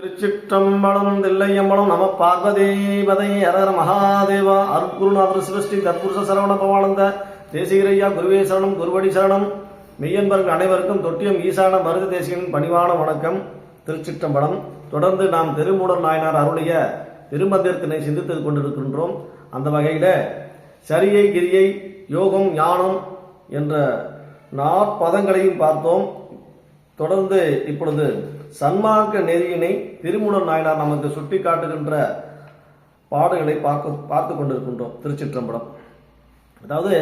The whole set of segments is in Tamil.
திருச்சிற்றம்பலம் தில்லையம்பலம் நம பார்வதேவதை அரர மகாதேவா. அருட்குருநாதர் சிவஸ்ரீ தற்புருஷ சரவண பவானந்த தேசிகரையா குருவே சரணம் குருவடி சரணம். மெய்யன்பர்கள் அனைவருக்கும் தொட்டியம் ஈசான மருது தேசிகனின் பணிவான வணக்கம். திருச்சிற்றம்பலம். தொடர்ந்து நாம் திருமூடர் நாயனார் அருளிய திருமந்திரத்தினை சிந்தித்துக் கொண்டிருக்கின்றோம். அந்த வகையில் சரியை கிரியை யோகம் ஞானம் என்ற நாற்பதங்களையும் பார்த்தோம். தொடர்ந்து இப்பொழுது சன்மார்க்க நெறியினை திருமூலர் நாயனார் நமக்கு சுட்டி காட்டுகின்ற பாடல்களை பார்க்க பார்த்து கொண்டிருக்கின்றோம். திருச்சிற்றம்பலம். அதாவது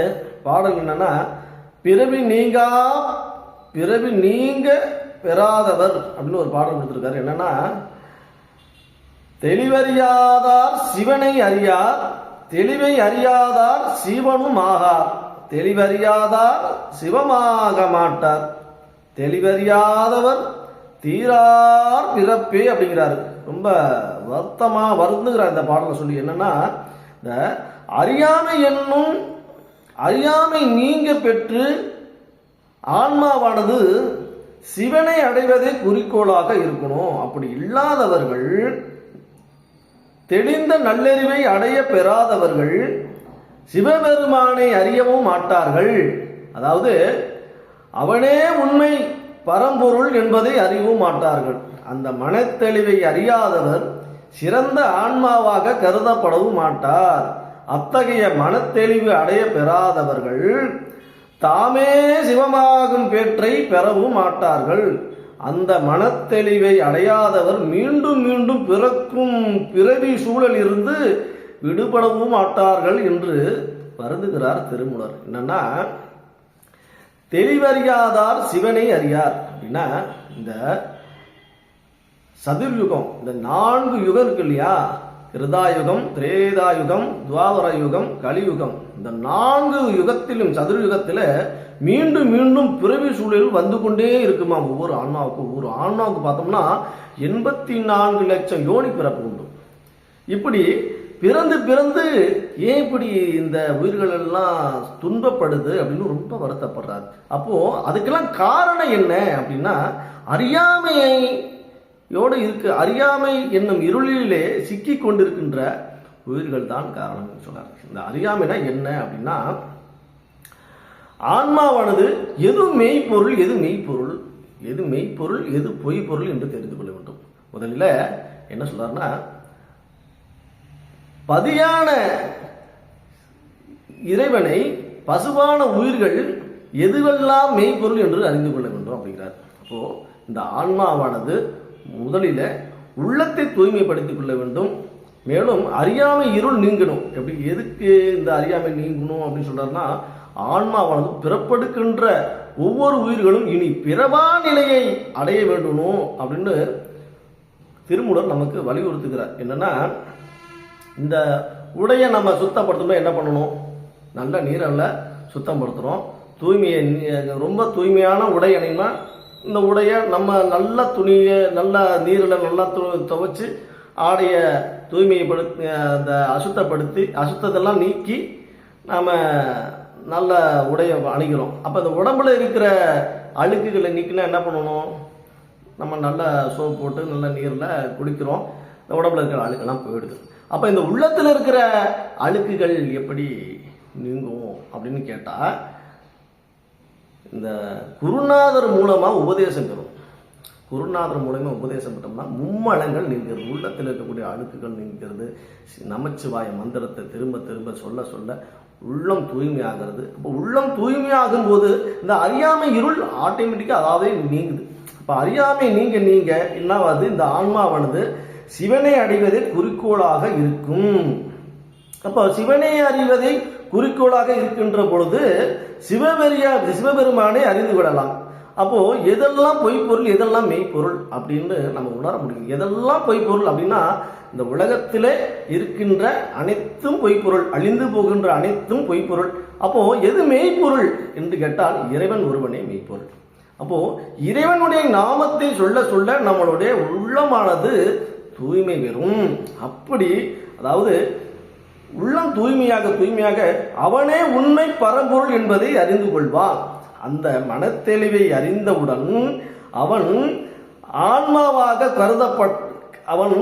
பாடல் என்னன்னா பிறவி நீங்கா பிறவி நீங்க பெறாதவர் அப்படின்னு ஒரு பாடல் கொடுத்திருக்காரு. என்னன்னா தெளிவறியாதார் சிவனை அறியார் தெளிவை அறியாதார் சிவனும் ஆகார் தெளிவறியாதார் சிவமாக மாட்டார் தெளிவறியாதவர் தீரார் பிறப்பே அப்படிங்கிறாரு. ரொம்ப வருத்தமா வருந்துகிறார் இந்த பாடலை சொல்லி. என்னன்னா இந்த அறியாமை என்னும் அறியாமை நீங்க பெற்று ஆன்மாவானது சிவனை அடைவதே குறிக்கோளாக இருக்கணும். அப்படி இல்லாதவர்கள் தெளிந்த நல்லறிவை அடைய பெறாதவர்கள் சிவபெருமானை அறியவும் மாட்டார்கள். அதாவது அவனே உண்மை பரம்பொருள் என்பதை அறியவும் மாட்டார்கள். அந்த மனத்தெளிவை அறியாதவர் சிறந்த ஆன்மாவாக கருதப்படவும் மாட்டார். அத்தகைய மனத்தெளிவு அடைய பெறாதவர்கள் தாமே சிவமாகும் பேற்றை பெறவும் மாட்டார்கள். அந்த மனத்தெளிவை அடையாதவர் மீண்டும் மீண்டும் பிறக்கும் பிறவி சூழல் இருந்து விடுபடவும் மாட்டார்கள் என்று வருந்துகிறார் திருமுலர். என்னன்னா தெளிவறியாதார் சிவனை அறியார். அப்படின்னா இந்த சதுர்யுகம் இந்த நான்கு யுகம் இருக்கு இல்லையா? கிருதாயுகம் திரேதாயுகம் துவாபர யுகம் கலியுகம். இந்த நான்கு யுகத்திலும் சதுர்யுகத்தில் மீண்டும் மீண்டும் பிறவி சூழலில் வந்து கொண்டே இருக்குமா? ஒவ்வொரு ஆன்மாவுக்கும் ஒவ்வொரு ஆன்மாவுக்கு பார்த்தோம்னா எண்பத்தி நான்கு லட்சம் யோனி பிறப்பு உண்டு. இப்படி பிறந்து பிறந்து ஏன் இப்படி இந்த உயிர்கள் எல்லாம் துன்பப்படுது அப்படின்னு ரொம்ப வருத்தப்படுறாரு. அப்போ அதுக்கெல்லாம் காரணம் என்ன அப்படின்னா அறியாமையை யோடு இருக்கு அறியாமை என்னும் இருளிலே சிக்கி கொண்டிருக்கின்ற உயிர்கள் தான் காரணம் சொன்னார். இந்த அறியாமைனா என்ன அப்படின்னா ஆன்மாவானது எது மெய்ப்பொருள் எது மெய்ப்பொருள் எது மெய்ப்பொருள் எது பொய் பொருள் என்று தெரிந்து கொள்ள வேண்டும். முதலில் என்ன சொல்றாருன்னா பதியான இறைவனை பசுவான உயிர்கள் எதுவெல்லாம் மெய்ப்பொருள் என்று அறிந்து கொள்ள வேண்டும் அப்படிங்கிறார். அப்போ இந்த ஆன்மாவானது முதலில் உள்ளத்தை தூய்மைப்படுத்திக் கொள்ள வேண்டும். மேலும் அறியாமை இருள் நீங்கணும். எப்படி எதுக்கு இந்த அறியாமை நீங்கணும் அப்படின்னு சொல்றாருன்னா ஆன்மாவானது பிறப்படுகின்ற ஒவ்வொரு உயிர்களும் இனி பிறவா நிலையை அடைய வேண்டணும் அப்படின்னு திருமூலர் நமக்கு வலியுறுத்துகிறார். என்னன்னா இந்த உடையை நம்ம சுத்தப்படுத்தணும் என்ன பண்ணணும்? நல்ல நீரில் சுத்தப்படுத்துகிறோம் தூய்மையை ரொம்ப தூய்மையான உடை அணினா இந்த உடையை நம்ம நல்ல துணியை நல்ல நீரில் நல்லா து துவைச்சி ஆடையை தூய்மைப்படுத்தி அந்த அசுத்தப்படுத்தி அசுத்தத்தெல்லாம் நீக்கி நாம் நல்ல உடையை அணிகிறோம். அப்போ இந்த உடம்புல இருக்கிற அழுக்குகளை நீக்கினா என்ன பண்ணணும்? நம்ம நல்ல சோப் போட்டு நல்ல நீரில் குளிக்கிறோம் இந்த உடம்புல இருக்கிற அழுக்கெல்லாம் போயிடுது. அப்போ இந்த உள்ளத்தில் இருக்கிற அழுக்குகள் எப்படி நீங்கும் அப்படின்னு கேட்டால் இந்த குருநாதர் மூலமாக உபதேசம் பெறும் குருநாதர் மூலமாக உபதேசம் பெற்றோம்னா மும்மலங்கள் நீங்கிறது உள்ளத்தில் இருக்கக்கூடிய அழுக்குகள் நீங்கிறது நமச்சிவாய மந்திரத்தை திரும்ப திரும்ப சொல்ல சொல்ல உள்ளம் தூய்மையாகிறது. அப்போ உள்ளம் தூய்மையாகும் போது இந்த அறியாமை இருள் ஆட்டோமேட்டிக்காக அதாவது நீங்குது. அப்போ அறியாமை நீங்க நீங்க என்னவாது இந்த ஆன்மாவானது சிவனை அடைவதே குறிக்கோளாக இருக்கும். அப்போ சிவனை அறிவதை குறிக்கோளாக இருக்கின்ற பொழுது சிவபெரியா சிவபெருமானை அறிந்து விடலாம் அப்போ எதெல்லாம் பொய்ப்பொருள் எதெல்லாம் மெய்ப்பொருள் அப்படின்னு நம்ம உணர முடியும். எதெல்லாம் பொய்ப்பொருள் அப்படின்னா இந்த உலகத்திலே இருக்கின்ற அனைத்தும் பொய்ப்பொருள் அழிந்து போகின்ற அனைத்தும் பொய்ப்பொருள். அப்போ எது மெய்ப்பொருள் என்று கேட்டால் இறைவன் ஒருவனே மெய்ப்பொருள். அப்போ இறைவனுடைய நாமத்தை சொல்ல சொல்ல நம்மளுடைய உள்ளமானது தூய்மை பெறும் அப்படி அதாவது உள்ளம் தூய்மையாக தூய்மையாக அவனே உண்மை பரம்பொருள் என்பதை அறிந்து கொள்வான். அந்த மனத்தெளிவை அறிந்தவுடன் அவன் ஆன்மாவாக கருதப்பட் அவன்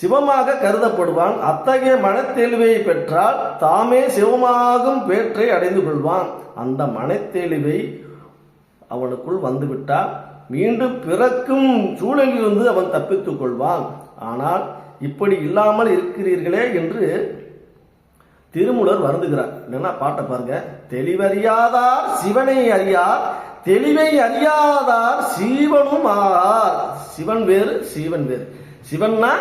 சிவமாக கருதப்படுவான். அத்தகைய மனத்தெளிவை பெற்றால் தாமே சிவமாகும் பேற்றை அடைந்து கொள்வான். அந்த மனத்தெளிவை அவனுக்குள் வந்துவிட்டால் மீண்டும் பிறக்கும் சூழலிலிருந்து அவன் தப்பித்துக் கொள்வான். ஆனால் இப்படி இல்லாமல் இருக்கிறீர்களே என்று திருமுலர் வருந்துகிறார். என்னன்னா பாட்டை பாருங்க. தெளிவறியாதார் சிவனை அறியார் தெளிவை அறியாதார் சீவனும் ஆகார் சிவன் வேறு சீவன் வேறு. சிவன்னா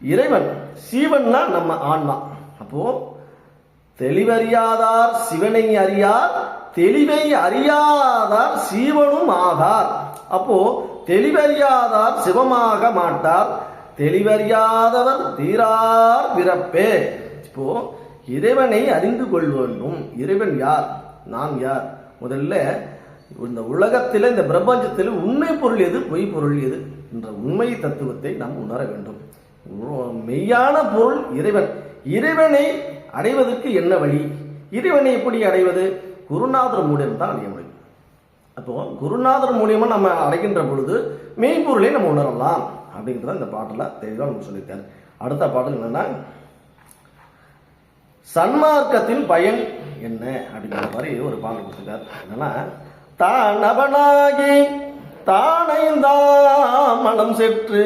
இறைவன் சீவன்னா நம்ம ஆன்மா. அப்போ தெளிவறியாதார் சிவனை அறியார் தெளிவை அறியாதார் சீவனும் ஆகார். அப்போ தெளிவறியாதார் சிவமாக மாட்டார். தெளிவறியாதவர் தீரார் பிறப்பே. இப்போ இறைவனை அறிந்து கொள்வனும் இறைவன் யார்? நாம் யார்? முதல்ல இந்த உலகத்தில் இந்த பிரபஞ்சத்தில் உண்மை பொருள் எது? பொய் பொருள் எது? என்ற உண்மை தத்துவத்தை நாம் உணர வேண்டும். மெய்யான பொருள் இறைவன். இறைவனை அடைவதற்கு என்ன வழி? இறைவனை எப்படி அடைவது? குருநாதர் மூலியம் தான் அடைய அப்போ குருநாதர் மூலியமா நம்ம அடைக்கின்ற பொழுது மெய்ப்பொருளை நம்ம உணரலாம். அப்படிங்கிறத இந்த பாட்டில் தெளிவாக நமக்கு சொல்லியிருக்காரு. அடுத்த பாடல் என்னன்னா சன்மார்க்கத்தின் பயன் என்ன? அப்படிங்கிற மாதிரி ஒரு பாடல் கொடுத்துருக்காரு. என்னன்னா தானவனாகி தானைந்தான் மனம் செற்று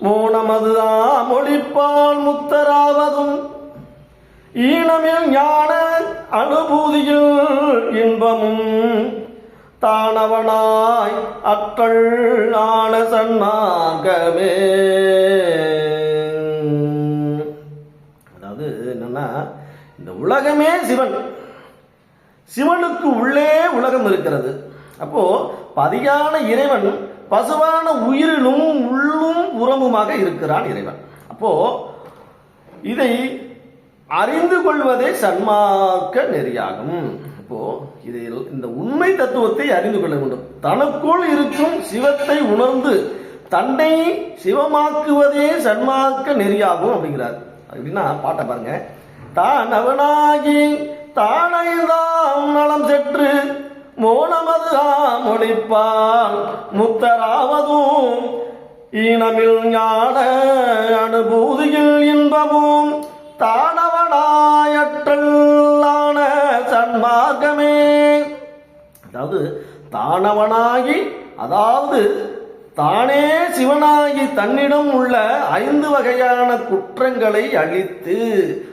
மோனமதுதான் மொழிப்பால் முத்தராவதும் ஈனமில் ஞான அனுபூதியில் இன்பமும் தானவனாய் அற்றள் ஆன சன்மாகமே அதாவது என்னன்னா இந்த உலகமே சிவன். சிவனுக்கு உள்ளே உலகம் இருக்கிறது. அப்போ பதியான இறைவன் பசுவான உயிரிலும் உள்ளும் உரமுமாக இருக்கிறான் இறைவன். அப்போ இதை அறிந்து கொள்வதே சன்மார்க்க நெறியாகும். இப்போ இதில் இந்த உண்மை தத்துவத்தை அறிந்து கொள்ள வேண்டும். தனக்குள் இருக்கும் சிவத்தை உணர்ந்து தன்னை சிவமாக்குவதே சன்மார்க்க நெறியாகும் அப்படிங்கிறார். அப்படின்னா பாட்டை பாருங்க. தான் அவனாகி தானைதாம் நலம் செற்று மோனமது மொழிப்பால் முத்தராவதும் ஈனமில் ஞான அனுபூதியில் இன்பமும் தான் அதாவது தானவனாகி அதாவது தானே சிவனாகி தன்னிடம் உள்ள ஐந்து வகையான குற்றங்களை அழித்து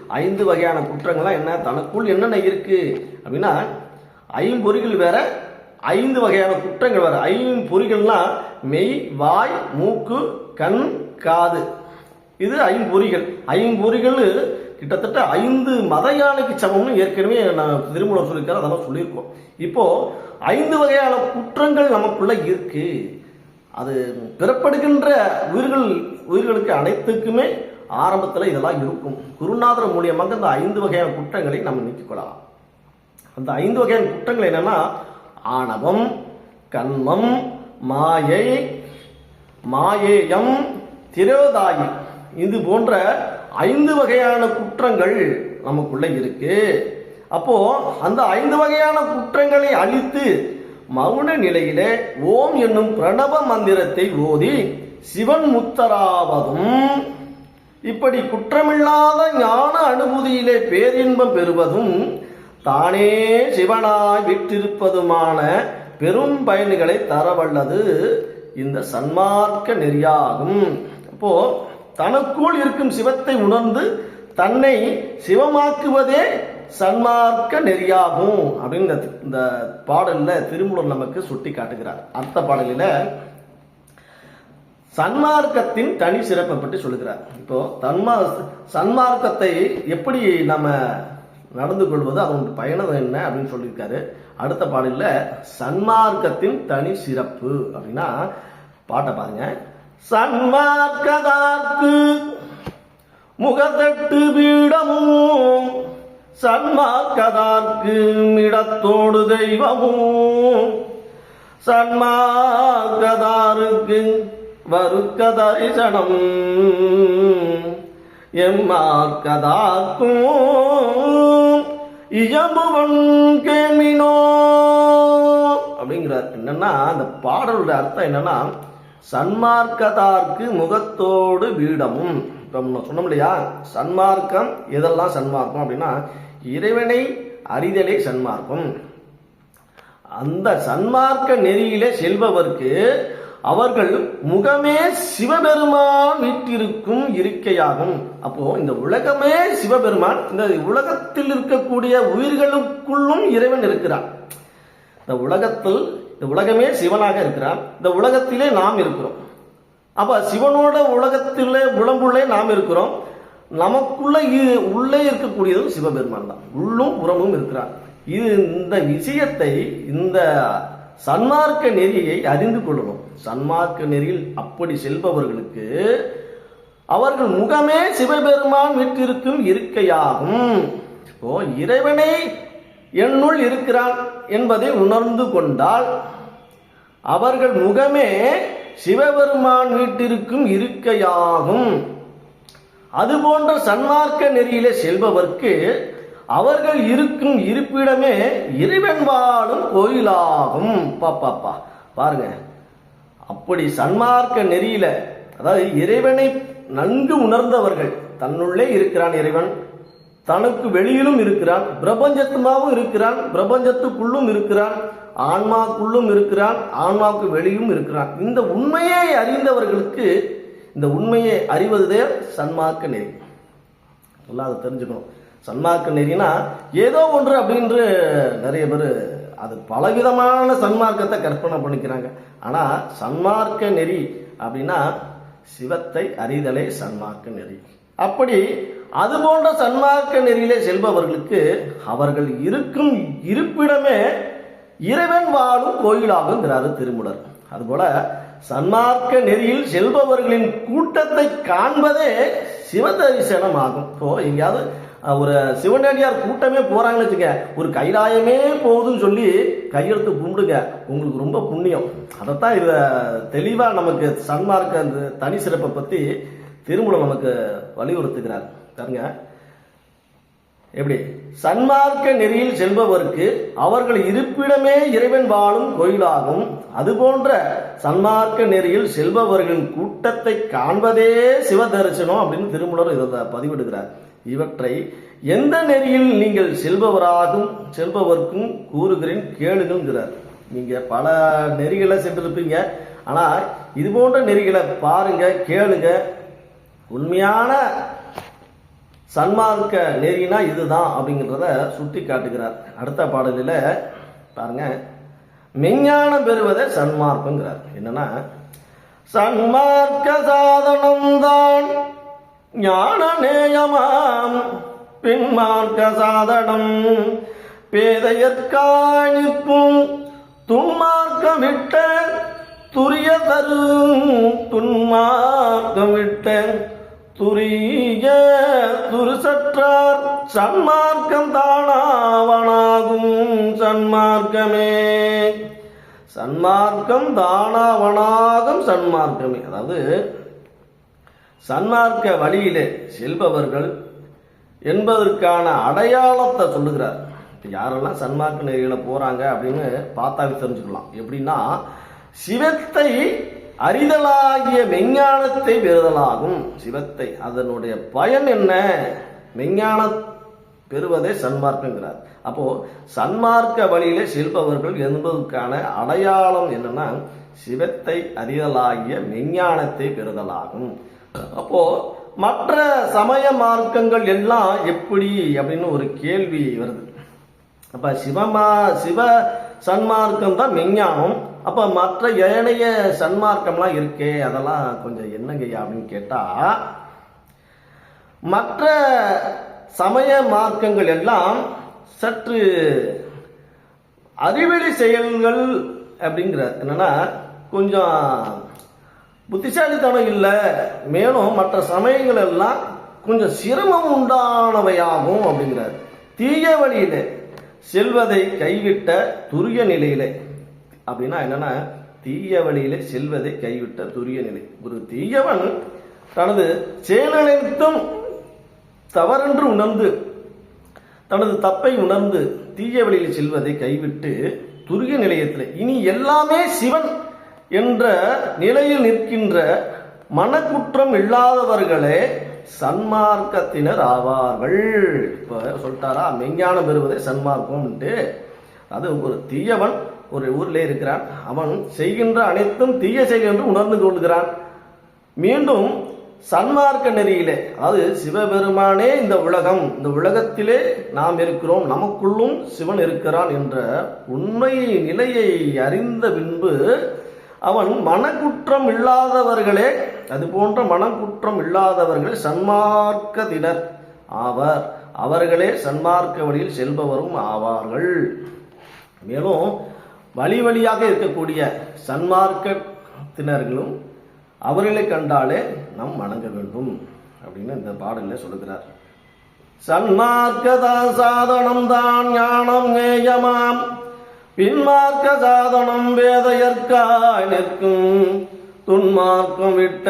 ஐந்து வகையான குற்றங்கள்லாம் என்ன? தனக்குள் என்னென்ன இருக்கு? அப்படின்னா ஐம்பொறிகள் வேற ஐந்து வகையான குற்றங்கள் வேற. ஐம்பொறிகள்னா மெய் வாய் மூக்கு கண் காது. இது ஐம்பொறிகள் ஐம்பொறிகள் கிட்டத்தட்ட ஐந்து மத யானைக்கு சமம்னு ஏற்கனவே நான் திருமணம் சொல்லியிருக்காரு அதெல்லாம் சொல்லியிருக்கோம். இப்போ ஐந்து வகையான குற்றங்கள் நமக்குள்ள இருக்கு. அது பிறப்படுகின்ற உயிர்கள் உயிர்களுக்கு அனைத்துக்குமே ஆரம்பத்தில் இதெல்லாம் இருக்கும். குருநாதர் மூலியமாக இந்த ஐந்து வகையான குற்றங்களை நம்ம நீக்கிக்கொள்ளலாம். அந்த ஐந்து வகையான குற்றங்கள் என்னன்னா ஆணவம் கண்மம் மாயை மாயேயம் திரோதாயி. இது போன்ற ஐந்து வகையான குற்றங்கள் நமக்குள்ள இருக்கு. அப்போ அந்த ஐந்து வகையான குற்றங்களை அழித்து மௌன நிலையிலே ஓம் என்னும் பிரணவ மந்திரத்தை ஓதி சிவன் முத்தராவதும். இப்படி குற்றமில்லாத ஞான அனுபூதியிலே பேரின்பம் பெறுவதும் தானே சிவனாய் விட்டிருப்பதுமான பெரும் பயன்களை தரவல்லது. இந்த சன்மார்க்க நெறியாகும். அப்போ தனக்குள் இருக்கும் சிவத்தை உணர்ந்து தன்னை சிவமாக்குவதே சன்மார்க்க நெறியாகும் அப்படின்னு இந்த- பாடலில் திருமூலர் நமக்கு சுட்டி காட்டுகிறார். அடுத்த பாடலில் சன்மார்க்கத்தின் தனி சிறப்பை பற்றி சொல்லுகிறார். இப்போ தன்மா சன்மார்க்கத்தை எப்படி நம்ம நடந்து கொள்வது அதனுடைய பயணம் என்ன அப்படின்னு சொல்லியிருக்காரு. அடுத்த பாடலில் சன்மார்க்கத்தின் தனி சிறப்பு அப்படின்னா பாட்டை பாருங்க. சன்மார்க்கதாக்கு முகத்தட்டு பீடமும் சன்மார்க்கதாக்கு இடத்தோடு தெய்வமும் சன்மார்க்கதாருக்கு வருக்க தரிசனம் எம்மார்க்கதாக்கும் இயம்புவன் கேமினோ அப்படிங்கிறார் என்னன்னா அந்த பாடலுடைய அர்த்தம் என்னன்னா சன்மார்க்கதார்க்கு முகத்தோடு வீடமும். இப்போ நம்ம சொன்னோம் இல்லையா? சன்மார்க்கம் எதெல்லாம் சன்மார்க்கம் அப்படின்னா இறைவனை அறிதலே சன்மார்க்கம். அந்த சன்மார்க்க நெறியிலே செல்பவர்க்கு அவர்கள் முகமே சிவபெருமான் வீட்டிருக்கும் இருக்கையாகும். அப்போ இந்த உலகமே சிவபெருமான் இந்த உலகத்தில் இருக்கக்கூடிய உயிர்களுக்குள்ளும் இறைவன் இருக்கிறான். இந்த உலகத்தில் இந்த உலகமே சிவனாக இருக்கிறான் இந்த உலகத்திலே நாம் இருக்கிறோம். அப்போ சிவனோட உலகத்திலே உடம்புள்ளே நாம் இருக்கிறோம். நமக்குள்ள உள்ளே இருக்கக்கூடியதும் சிவபெருமான் தான். உள்ளும் புறமும் இருக்கிறார். இது இந்த விஷயத்தை இந்த சன்மார்க்க நெறியை அறிந்து கொள்ளணும். சன்மார்க்க நெறியில் அப்படி செல்பவர்களுக்கு அவர்கள் முகமே சிவபெருமான் விட்டிருக்கும் இருக்கையாகும். இப்போ இறைவனை என்னுள் இருக்கிறான் என்பதை உணர்ந்து கொண்டால் அவர்கள் முகமே சிவபெருமான் வீட்டிற்கும் இருக்கையாகும். அதுபோன்ற சன்மார்க்க நெறியிலே செல்பவர்க்கு அவர்கள் இருக்கும் இருப்பிடமே இறைவன் வாழும் கோயிலாகும். பாப்பாப்பா பாருங்க. அப்படி சன்மார்க்க நெறியில அதாவது இறைவனை நன்கு உணர்ந்தவர்கள் தன்னுள்ளே இருக்கிறான் இறைவன். தனக்கு வெளியிலும் இருக்கிறான் பிரபஞ்சத்துமாவும் இருக்கிறான் பிரபஞ்சத்துக்குள்ளும் இருக்கிறான் ஆன்மாக்குள்ளும் இருக்கிறான் ஆன்மாவுக்கு வெளியும் இருக்கிறான். இந்த உண்மையை அறிந்தவர்களுக்கு இந்த உண்மையை அறிவதே சன்மார்க்க நெறி. நல்லா அதை தெரிஞ்சுக்கணும். சன்மார்க்க நெறினா ஏதோ ஒன்று அப்படின்று நிறைய பேர் அது பலவிதமான சன்மார்க்கத்தை கற்பனை பண்ணிக்கிறாங்க. ஆனால் சன்மார்க்க நெறி அப்படின்னா சிவத்தை அறிதலே சன்மார்க்க நெறி. அப்படி அது போன்ற சன்மார்க்க நெறியிலே செல்பவர்களுக்கு அவர்கள் இருக்கும் இருப்பிடமே இறைவன் வாழும் கோயிலாகுங்கிறாரு திருமுடர் அதுபோல சன்மார்க்க நெறியில் செல்பவர்களின் கூட்டத்தை காண்பதே சிவதரிசனம் ஆகும் இப்போ எங்கேயாவது ஒரு சிவனடியார் கூட்டமே போறாங்கன்னு வச்சுக்க ஒரு கைலாயமே போகுதுன்னு சொல்லி கையெழுத்து கும்பிடுங்க உங்களுக்கு ரொம்ப புண்ணியம். அதைத்தான் இத தெளிவா நமக்கு சன்மார்க்க அந்த தனி சிறப்பை பத்தி திருமணம் நமக்கு வலியுறுத்துகிறார். பாருங்க. எப்படி? சன்மார்க்க நெறியில் செல்பவருக்கு அவர்கள் இருப்பிடமே இறைவன் வாழும் கோயிலாகும். அதுபோன்ற சன்மார்க்க நெறியில் செல்பவர்களின் கூட்டத்தை காண்பதே சிவ தரிசனம் அப்படின்னு திருமூலர் இதை பதிவிடுகிறார். இவற்றை எந்த நெறியில் நீங்கள் செல்பவராகும் செல்பவர்க்கும் கூறுகிறேன் கேளுங்கிறார் நீங்க பல நெறிகளை சென்றிருப்பீங்க. ஆனா இது போன்ற நெறிகளை பாருங்க கேளுங்க. உண்மையான சன்மார்க்க நெறினா இதுதான் அப்படிங்கிறத சுட்டி காட்டுகிறார். அடுத்த பாடலில் பாருங்க. மெஞ்ஞானம் பெறுவதே சன்மார்க்கங்கிறார். என்னன்னா சன்மார்க்க சாதனம்தான் ஞான நேயமாம். பின்மார்க்க சாதனம் பேதையற்காணிப்பும் துன்மார்க்கம் விட்ட துரிய தரும் துன்மார்க்கம் விட்ட துரிய துருசற்றார் சன்மார்க்கம் தானாவனாகும் சன்மார்க்கமே. சன்மார்க்கம் தானாவனாகும் சன்மார்க்கமே. அதாவது சன்மார்க்க வழியிலே செல்பவர்கள் என்பதற்கான அடையாளத்தை சொல்லுகிறார். யாரெல்லாம் சன்மார்க்க நெறியில் போறாங்க அப்படின்னு பார்த்தாவே தெரிஞ்சுக்கலாம் எப்படின்னா சிவத்தை அறிதலாகிய மெஞ்ஞானத்தை பெறுதலாகும் சிவத்தை. அதனுடைய பயன் என்ன? மெஞ்ஞான பெறுவதே சன்மார்க்கங்கிறார். அப்போ சன்மார்க்க வழியிலே செல்பவர்கள் என்பதற்கான அடையாளம் என்னன்னா சிவத்தை அறிதலாகிய மெஞ்ஞானத்தை பெறுதலாகும். அப்போ மற்ற சமய மார்க்கங்கள் எல்லாம் எப்படி அப்படின்னு ஒரு கேள்வி வருது. அப்ப சிவமா சிவ சன்மார்க்கம் தான் மெஞ்ஞானம் அப்போ மற்ற ஏனைய சன்மார்க்கம்லாம் இருக்கே அதெல்லாம் கொஞ்சம் என்னங்கய்யா அப்படின்னு கேட்டால் மற்ற சமய மார்க்கங்கள் எல்லாம் சற்று அறிவெளி செயல்கள் அப்படிங்கிற என்னன்னா கொஞ்சம் புத்திசாலித்தனம் இல்லை. மேலும் மற்ற சமயங்கள் எல்லாம் கொஞ்சம் சிரமம் உண்டானவையாகும் அப்படிங்கிறார். தீய வழியிலே. செல்வதை கைவிட்ட துரிய நிலையிலே. அப்படின்னா என்னன்னா தீய வழியிலே செல்வதை கைவிட்ட துரிய நிலை. ஒரு தீயவன் தனது செயலனைத்தும் தவறென்று உணர்ந்து தனது தப்பை உணர்ந்து தீய வழியில் செல்வதை கைவிட்டு துரிய நிலையத்தில். இனி எல்லாமே சிவன் என்ற நிலையில் நிற்கின்ற மனக்குற்றம் இல்லாதவர்களே சன்மார்க்கத்தினர் ஆவார்கள் இப்போ சொல்லிட்டாரா? மெஞ்ஞானம் பெறுவதே சன்மார்க்கம்ன்ட்டு. அது ஒரு தீயவன் ஒரு ஊரில் இருக்கிறான். அவன் செய்கின்ற அனைத்தும் தீய செயல் என்று உணர்ந்து கொள்கிறான். மீண்டும் சன்மார்க்க நெறியிலே அதாவது சிவபெருமானே இந்த உலகம். இந்த உலகத்திலே நாம் இருக்கிறோம். நமக்குள்ளும் சிவன் இருக்கிறான் என்ற உண்மை நிலையை அறிந்த பின்பு அவன் மனக்குற்றம் இல்லாதவர்களே அது போன்ற மனக்குற்றம் இல்லாதவர்கள் சன்மார்க்கத்தினர் ஆவர். அவர்களே சன்மார்க்க வழியில் செல்பவரும் ஆவார்கள். மேலும் வழி வழியாக இருக்கக்கூடிய சன்மார்க்கத்தினர்களும் அவர்களை கண்டாலே நாம் வணங்க வேண்டும் அப்படின்னு இந்த பாடலில் சொல்லுகிறார். சன்மார்க்கதா சாதனம் தான் ஞானம் நேயமாம். பின்மார்க்க சாதனம் வேதையற்காய் நிற்கும் துன்மார்க்கம் விட்ட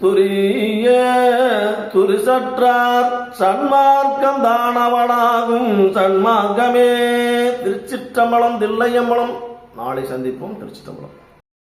துரிய துரிசற்றார் சன்மார்க்கம் தானவனாகும் சன்மார்க்கமே. திருச்சிற்றம்பலம் தில்லையம்பலம். நாளை சந்திப்போம் திருச்சிற்றம்பலம்.